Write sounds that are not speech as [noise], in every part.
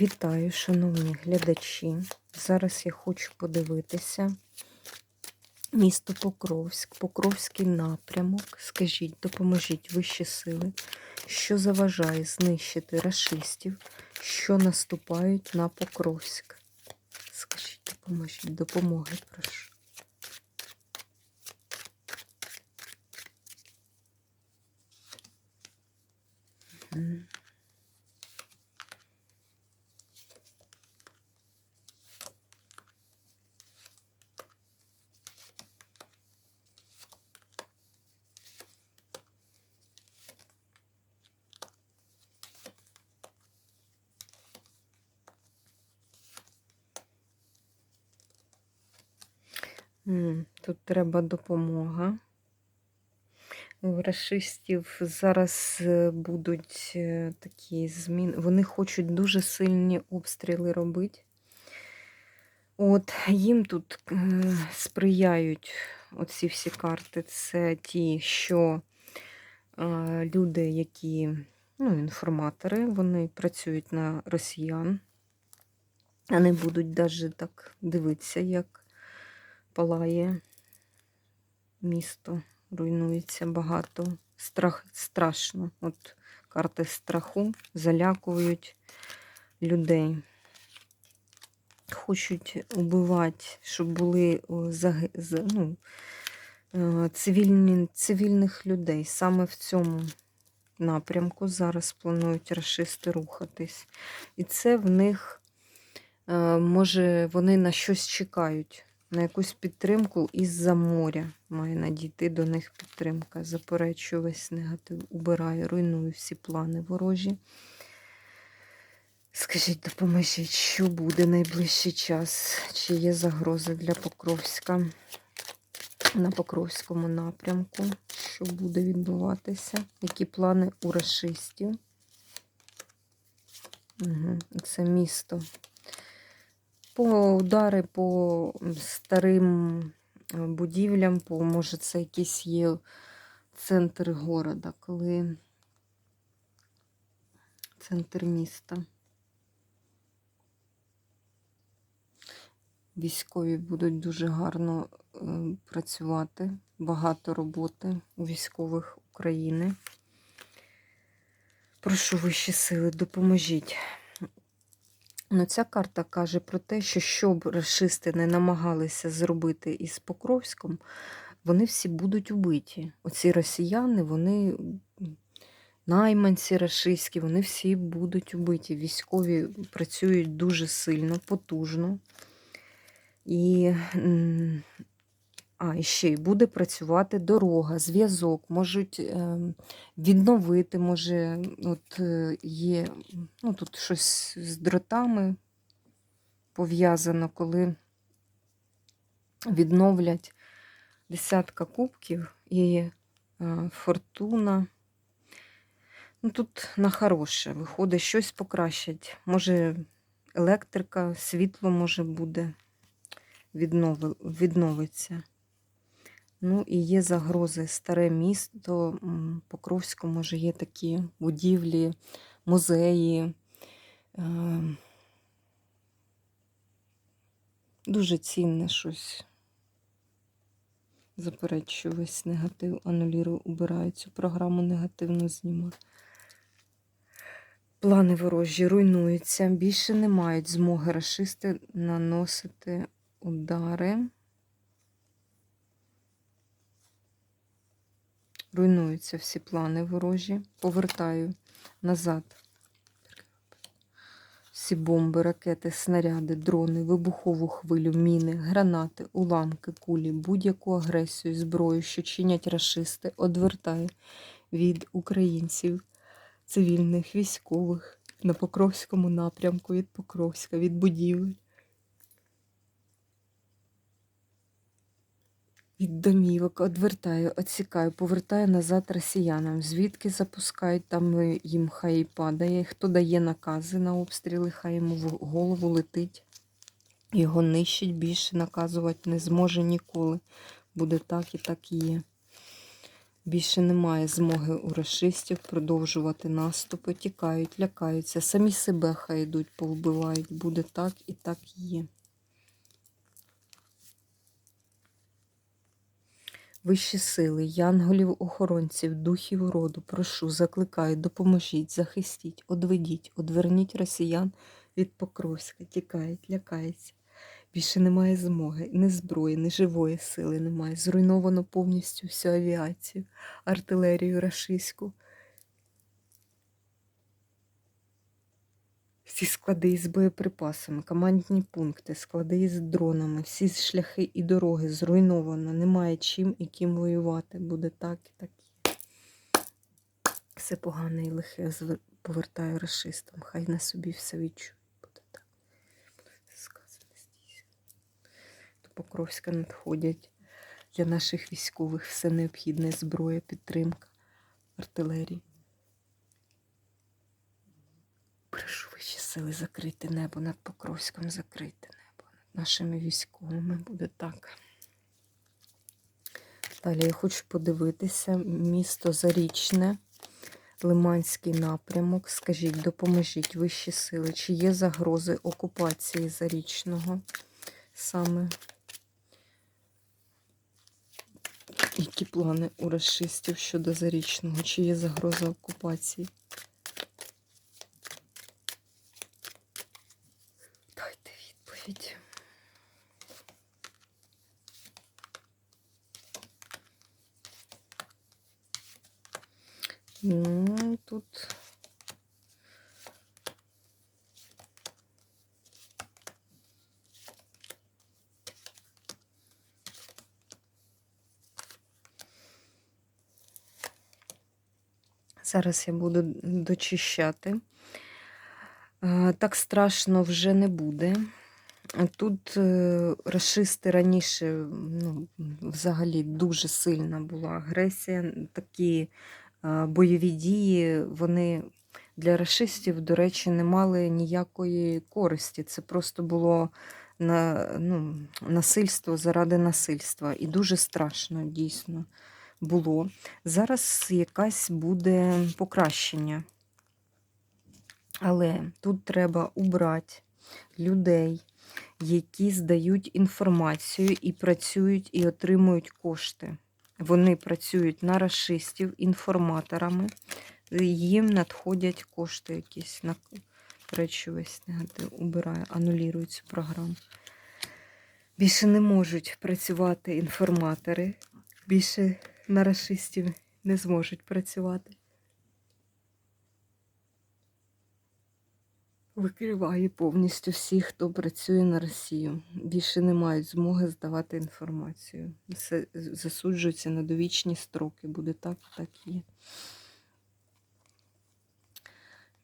Вітаю, шановні глядачі. Зараз я хочу подивитися місто Покровськ, Покровський напрямок. Скажіть, допоможіть вищі сили, що заважає знищити рашистів, що наступають на Покровськ. Скажіть, допоможіть, допомоги, прошу. Мгм. Тут треба допомога. У рашистів зараз е, будуть е, такі зміни. Вони хочуть дуже сильні обстріли робити. От їм тут е, сприяють оці всі карти. Це ті, що люди, які ну, інформатори, вони працюють на росіян. Вони будуть навіть так дивитися, як палає місто, руйнується багато. Страх страшно. От карти страху залякують людей. Хочуть убивати, щоб були ну, е, цивільні, цивільних людей. Саме в цьому напрямку зараз планують расисти рухатись. І це в них, е, може, вони на щось чекають, на якусь підтримку із-за моря. Має надійти до них підтримка. Заперечую весь негатив, убираю, руйную всі плани ворожі. Скажіть, допоможіть, що буде найближчий час? Чи є загрози для Покровська на Покровському напрямку? Що буде відбуватися? Які плани у расистів? Угу. Це місто. По удари по старим е, будівлям, по, може, це якийсь є центр города, коли центр міста. Військові будуть дуже гарно е, працювати. Багато роботи у військових України. Прошу вищі сили, допоможіть. Ну, ця карта каже про те, що щоб расисти не намагалися зробити із Покровськом, вони всі будуть убиті. Оці росіяни, вони найманці рашистські, вони всі будуть убиті. Військові працюють дуже сильно, потужно. І, а, і ще й буде працювати дорога, зв'язок, можуть е, відновити, може, от е, є, ну тут щось з дротами пов'язано, коли відновлять десятка кубків і е, фортуна. Ну, тут на хороше виходить, щось покращать. Може, електрика, світло може буде віднови, відновиться. Ну і є загрози. Старе місто Покровську, може, є такі будівлі, музеї. Е, Дуже цінне щось. Заперечую весь негатив, анулірую, убираю цю програму негативно знімаю. Плани ворожі руйнуються, більше не мають змоги расисти наносити удари. Руйнуються всі плани ворожі. Повертаю назад. Всі бомби, ракети, снаряди, дрони, вибухову хвилю, міни, гранати, уламки, кулі, будь-яку агресію, зброю, що чинять рашисти, одвертаю від українців, цивільних, військових на Покровському напрямку від Покровська, від будівель. Від домівок одвертаю, відсікаю, повертаю назад росіянам. Звідки запускають, там їм хай і падає. Хто дає накази на обстріли, хай йому в голову летить. Його нищить, більше наказувати не зможе ніколи. Буде так і так і є. Більше немає змоги у расистів продовжувати наступи, тікають, лякаються, самі себе хай йдуть, повбивають. Буде так і так є. Вищі сили, янголів, охоронців, духів роду, прошу, закликаю, допоможіть, захистіть, одведіть, одверніть росіян від Покровська, тікають, лякаються. Більше немає змоги, ні зброї, ні живої сили немає. Зруйновано повністю всю авіацію, артилерію рашистську. Всі склади із боєприпасами, командні пункти, склади із дронами, всі шляхи і дороги зруйновано. Немає чим і ким воювати. Буде так і так. Все погане і лихе повертаю расистам. Хай на собі все відчують. Буде так. До Покровська надходять для наших військових все необхідне зброя, підтримка, артилерії. Прошу вищі сили закрити небо над Покровськом, закрити небо над нашими військовими. Буде так. Далі я хочу подивитися місто Зарічне, Лиманський напрямок. Скажіть, допоможіть вищі сили, чи є загрози окупації Зарічного саме? Які плани у расистів щодо Зарічного? Чи є загроза окупації? 12. Ну, тут Зараз я буду дочищати. Е, так страшно вже не буде. Тут е, расисти раніше ну, взагалі дуже сильна була агресія. Такі е, бойові дії, вони для расистів, до речі, не мали ніякої користі. Це просто було на, ну, насильство заради насильства. І дуже страшно дійсно було. Зараз якась буде покращення. Але тут треба убрати людей, які здають інформацію і працюють і отримують кошти. Вони працюють на расистів інформаторами, їм надходять кошти якісь. На... Речі, весь негатив анулюю цю програму. Більше не можуть працювати інформатори, більше на расистів не зможуть працювати. Викриває повністю всіх, хто працює на Росію. Більше не мають змоги здавати інформацію. Все засуджується на довічні строки. Буде так так і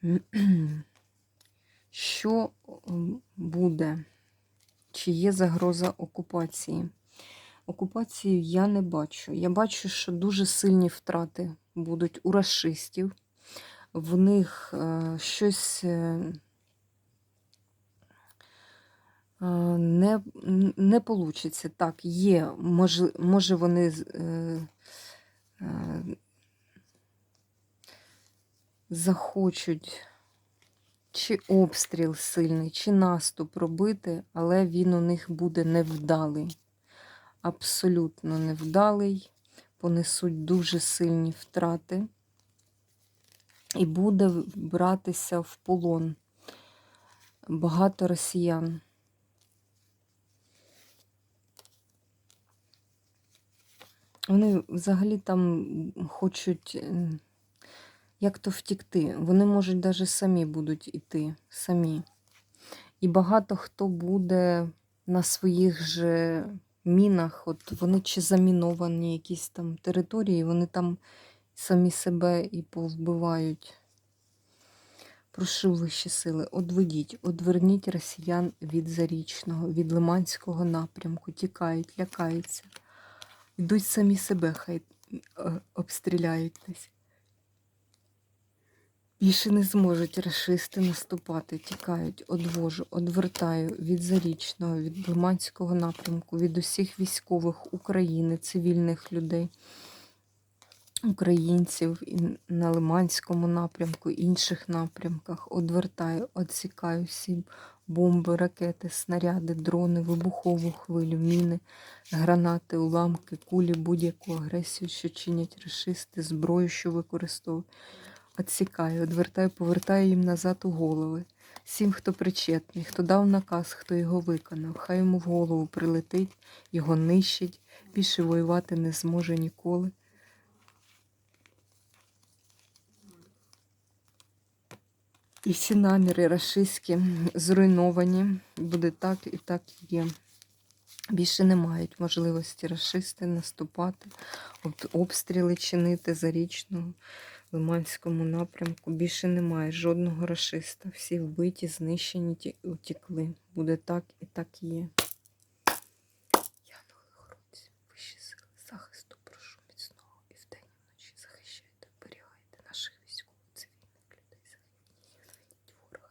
є. [clears throat] Що буде? Чи є загроза окупації? Окупацію я не бачу. Я бачу, що дуже сильні втрати будуть у расистів. В них е, щось. Е, Не, не получиться. Так, є. Може, може вони е, е, захочуть чи обстріл сильний, чи наступ робити, але він у них буде невдалий. Абсолютно невдалий. Понесуть дуже сильні втрати. І буде братися в полон багато росіян. Вони взагалі там хочуть е, як то втікти. Вони можуть навіть самі будуть іти, самі. І багато хто буде на своїх же мінах, от вони чи заміновані якісь там території, вони там самі себе і повбивають. Прошу вищі сили, одведіть, одверніть росіян від Зарічного, від Лиманського напрямку, тікають, лякаються. Йдуть самі себе, хай е, обстріляють десь. Більше не зможуть расисти наступати, тікають, одвожу, одвертаю від Зарічного, від Лиманського напрямку, від усіх військових України, цивільних людей. українців і на Лиманському напрямку, інших напрямках. Одвертаю, відсікаю всі бомби, ракети, снаряди, дрони, вибухову хвилю, міни, гранати, уламки, кулі, будь-яку агресію, що чинять рашисти, зброю, що використовують. Отсікаю, одвертаю, повертаю їм назад у голови. Всім, хто причетний, хто дав наказ, хто його виконав, хай йому в голову прилетить, його нищить, більше воювати не зможе ніколи. І всі наміри рашистські зруйновані. Буде так і так є. Більше не мають можливості рашисти наступати, об- обстріли чинити зарічного Лиманському напрямку. Більше немає жодного рашиста. Всі вбиті, знищені, ті- утікли. Буде так і так є. Янголи охоронці, вищі сили захисту, прошу міцного і вдень і вночі захищайте, оберігайте наших військових, цивільних людей, захистіть ворога.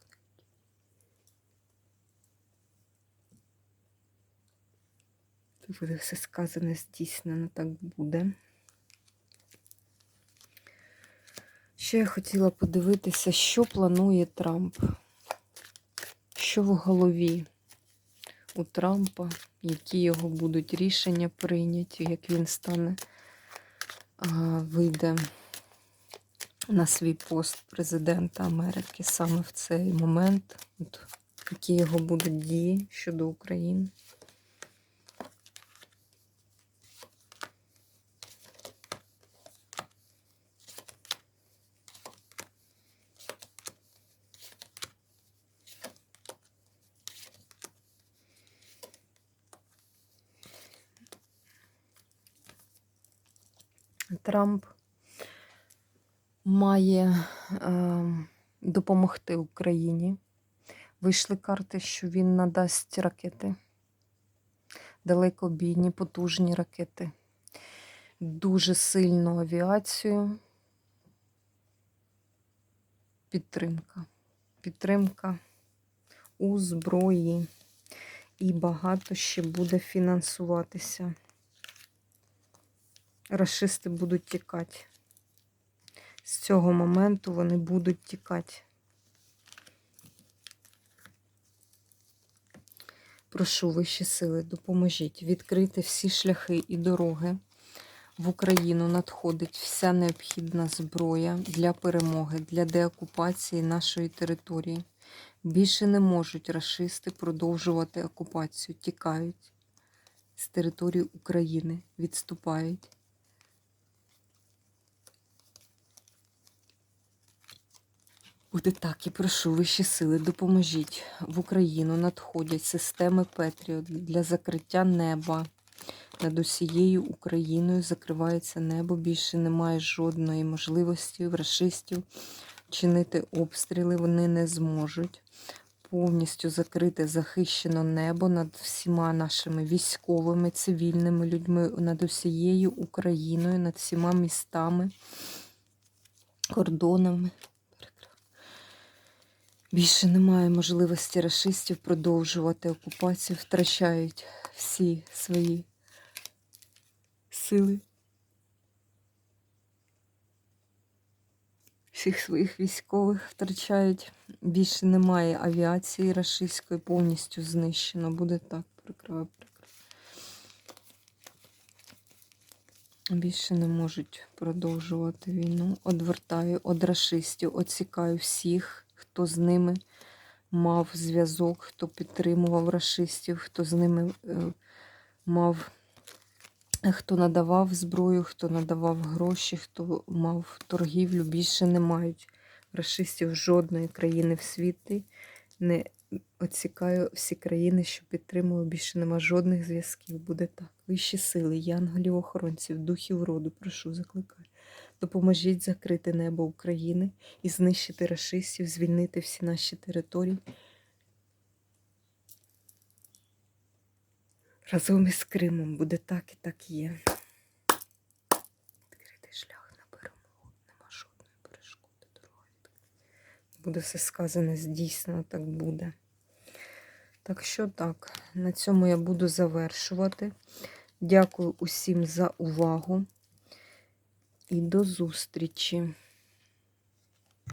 Буде все сказане, здійснено, так буде. Ще я хотіла подивитися, що планує Трамп. Що в голові у Трампа, які його будуть рішення прийняті, як він стане, вийде на свій пост президента Америки саме в цей момент, От, які його будуть дії щодо України. Трамп має е, допомогти Україні. Вийшли карти, що він надасть ракети, далекобійні, потужні ракети, дуже сильну авіацію. Підтримка. Підтримка у зброї. І багато ще буде фінансуватися. Рашисти будуть тікати. З цього моменту вони будуть тікати. Прошу вищі сили, допоможіть відкрити всі шляхи і дороги. В Україну надходить вся необхідна зброя для перемоги, для деокупації нашої території. Більше не можуть рашисти продовжувати окупацію, тікають з території України, відступають. Буде так і прошу вищі сили, допоможіть. В Україну надходять системи Петріот для закриття неба. Над усією Україною закривається небо. Більше немає жодної можливості в рашистів чинити обстріли. Вони не зможуть. Повністю закрите захищено небо над всіма нашими військовими, цивільними людьми, над усією Україною, над всіма містами, кордонами. Більше немає можливості рашистів продовжувати окупацію, втрачають всі свої сили, всіх своїх військових втрачають. Більше немає авіації рашистської, повністю знищено. Буде так, прикриваю, прикриваю. Більше не можуть продовжувати війну. Одвертаю од рашистів, оцікаю всіх, хто з ними мав зв'язок, хто підтримував рашистів, хто з ними е, мав, хто надавав зброю, хто надавав гроші, хто мав торгівлю, більше не мають рашистів жодної країни в світі. Не оцікаю всі країни, що підтримували, більше нема жодних зв'язків. Буде так. Вищі сили, янголів, охоронців, духів роду, прошу, закликаю. Допоможіть закрити небо України і знищити рашистів, звільнити всі наші території. Разом із Кримом буде так і так є. Відкритий шлях на перемогу. Нема жодної перешкоди. Відкрита. Буде все сказане, здійснено, так буде. Так що так, на цьому я буду завершувати. Дякую усім за увагу. І до зустрічі.